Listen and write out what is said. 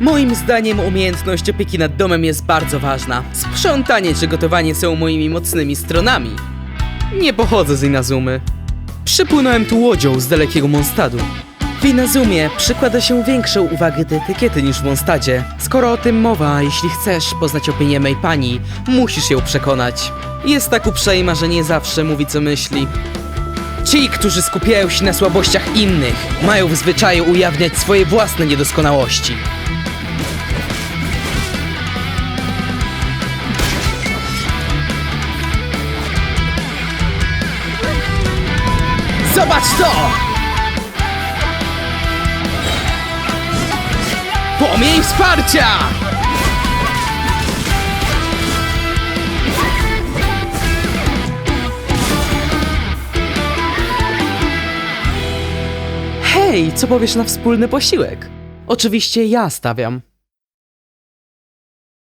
Moim zdaniem umiejętność opieki nad domem jest bardzo ważna. Sprzątanie czy gotowanie są moimi mocnymi stronami. Nie pochodzę z Inazumy. Przypłynąłem tu łodzią z dalekiego Monstadu. W Inazumie przykłada się większą uwagę do etykiety niż w Monstadzie. Skoro o tym mowa, jeśli chcesz poznać opinię mej pani, musisz ją przekonać. Jest tak uprzejma, że nie zawsze mówi co myśli. Ci, którzy skupiają się na słabościach innych, mają w zwyczaju ujawniać swoje własne niedoskonałości. Zobacz to! Płomień wsparcia! Hej, co powiesz na wspólny posiłek? Oczywiście ja stawiam.